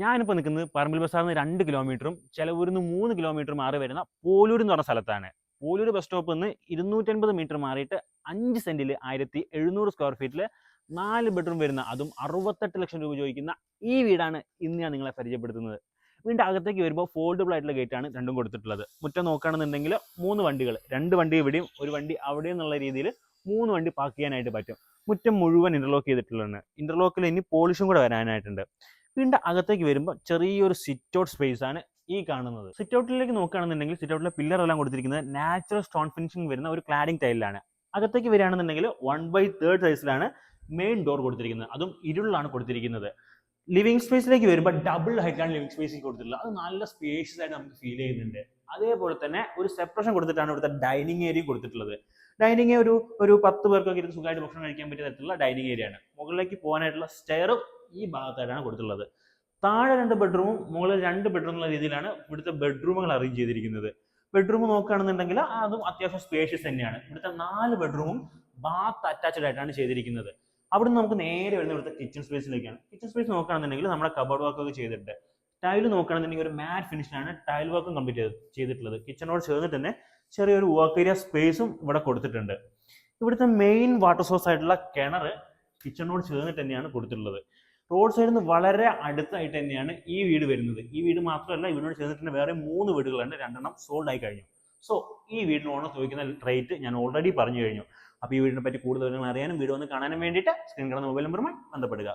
ഞാനിപ്പോൾ നിൽക്കുന്നത് പറമ്പിൽ ബസാറിൽ നിന്ന് രണ്ട് കിലോമീറ്ററും ചിലവൂരിൽ നിന്ന് മൂന്ന് കിലോമീറ്റർ മാറി വരുന്ന പോലൂർ എന്ന് പറഞ്ഞ സ്ഥലത്താണ്. പോലൂർ ബസ് സ്റ്റോപ്പിൽ നിന്ന് ഇരുന്നൂറ്റൻപത് മീറ്റർ മാറിയിട്ട് അഞ്ച് സെന്റിൽ ആയിരത്തി എഴുന്നൂറ് സ്ക്വയർ ഫീറ്റിൽ നാല് ബെഡ്റൂം വരുന്ന അതും അറുപത്തെട്ട് ലക്ഷം രൂപ ചോദിക്കുന്ന ഈ വീടാണ് ഇന്ന് ഞാൻ നിങ്ങളെ പരിചയപ്പെടുത്തുന്നത്. വീടിന്റെ അകത്തേക്ക് വരുമ്പോൾ ഫോൾഡബിൾ ആയിട്ടുള്ള ഗേറ്റാണ് രണ്ടും കൊടുത്തിട്ടുള്ളത്. മുറ്റം നോക്കുകയാണെന്നുണ്ടെങ്കിൽ മൂന്ന് വണ്ടികൾ. രണ്ട് വണ്ടി ഇവിടെയും ഒരു വണ്ടി അവിടെയും എന്നുള്ള രീതിയിൽ മൂന്ന് വണ്ടി പാർക്ക് ചെയ്യാനായിട്ട് പറ്റും. മുറ്റം മുഴുവൻ ഇന്റർലോക്ക് ചെയ്തിട്ടുള്ളതാണ്. ഇന്റർലോക്കിൽ ഇനി പോളിഷും കൂടെ വരാനായിട്ടുണ്ട്. വീടിന്റെ അകത്തേക്ക് വരുമ്പോൾ ചെറിയൊരു സിറ്റ് ഔട്ട് സ്പേസ് ആണ് ഈ കാണുന്നത്. സിറ്റ് ഔട്ടിലേക്ക് നോക്കുകയാണെന്നുണ്ടെങ്കിൽ സിറ്റ് ഔട്ടിലെ പില്ലർ എല്ലാം കൊടുത്തിരിക്കുന്നത് നാച്ചുറൽ സ്റ്റോൺ ഫിനിഷിംഗ് വരുന്ന ഒരു ക്ലാഡിംഗ് ടൈലിലാണ് അകത്തേക്ക് വരികയാണെന്നുണ്ടെങ്കിൽ വൺ ബൈ തേർഡ് സൈസിലാണ് മെയിൻ ഡോർ കൊടുത്തിരിക്കുന്നത്. അതും ഇരുളിലാണ് കൊടുത്തിരിക്കുന്നത്. ലിവിംഗ് സ്പേസിലേക്ക് വരുമ്പോൾ ഡബിൾ ഹൈറ്റാണ് ലിവിംഗ് സ്പേസിൽ കൊടുത്തിട്ടുള്ളത്. അത് നല്ല സ്പേഷ്യസ് ആയിട്ട് നമുക്ക് ഫീൽ ചെയ്യുന്നുണ്ട്. അതേപോലെ തന്നെ ഒരു സെപ്പറേഷൻ കൊടുത്തിട്ടാണ് ഇവിടുത്തെ ഡൈനിങ് ഏരിയ കൊടുത്തിട്ടുള്ളത്. ഡൈനിങ് ഒരു ഒരു പത്ത് പേർക്കൊക്കെ ഇരുന്ന് സുഖമായിട്ട് ഭക്ഷണം കഴിക്കാൻ പറ്റിയ തരത്തിലുള്ള ഡൈനിങ് ഏരിയ ആണ്. മുകളിലേക്ക് പോകാനായിട്ടുള്ള സ്റ്റെയറും ഈ ഭാഗത്തായിട്ടാണ് കൊടുത്തിട്ടുള്ളത്. താഴെ രണ്ട് ബെഡ്റൂമും മുകളിൽ രണ്ട് ബെഡ്റൂം എന്നുള്ള രീതിയിലാണ് ഇവിടുത്തെ ബെഡ്റൂമുകൾ അറേഞ്ച് ചെയ്തിരിക്കുന്നത്. ബെഡ്റൂം നോക്കുകയാണെന്നുണ്ടെങ്കിൽ അതും അത്യാവശ്യം സ്പേഷ്യസ് തന്നെയാണ്. ഇവിടുത്തെ നാല് ബെഡ്റൂമും ബാത്ത് അറ്റാച്ച്ഡ് ആയിട്ടാണ് ചെയ്തിരിക്കുന്നത്. അവിടുന്ന് നമുക്ക് നേരെ വരുന്ന ഇവിടുത്തെ കിച്ചൺ സ്പേസിലേക്കാണ് കിച്ചൺ സ്പേസ് നോക്കുകയാണെന്നുണ്ടെങ്കിൽ നമ്മുടെ കബോർഡ് വർക്ക് ഒക്കെ ചെയ്തിട്ടുണ്ട്. ടൈൽ നോക്കുകയാണെന്നുണ്ടെങ്കിൽ ഒരു മാറ്റ് ഫിനിഷിലാണ് ടൈൽ വർക്കും കംപ്ലീറ്റ് ചെയ്ത് ചെയ്തിട്ടുള്ളത്. കിച്ചണോട് ചേർന്നിട്ട് തന്നെ ചെറിയൊരു വർക്ക് ഏരിയ സ്പേസും ഇവിടെ കൊടുത്തിട്ടുണ്ട്. ഇവിടുത്തെ മെയിൻ വാട്ടർ സോഴ്സ് ആയിട്ടുള്ള കിണർ കിച്ചണോട് ചേർന്നിട്ട് തന്നെയാണ് കൊടുത്തിട്ടുള്ളത്. റോഡ് സൈഡിൽ നിന്ന് വളരെ അടുത്തായിട്ട് തന്നെയാണ് ഈ വീട് വരുന്നത്. ഈ വീട് മാത്രമല്ല ഇവനോട് ചേർന്നിട്ട് വേറെ മൂന്ന് വീടുകളുണ്ട്. രണ്ടെണ്ണം സോൾഡ് ആയി കഴിഞ്ഞു. സോ ഈ വീടിന് ഓണർ ചോദിക്കുന്ന റേറ്റ് ഞാൻ ഓൾറെഡി പറഞ്ഞു കഴിഞ്ഞു. അപ്പോൾ ഈ വീടിനെ പറ്റി കൂടുതൽ അറിയാനും വീഡിയോ ഒന്ന് കാണാനും വേണ്ടിയിട്ട് സ്ക്രീൻ കിടന്ന മൊബൈൽ നമ്പറുമായി ബന്ധപ്പെടുക.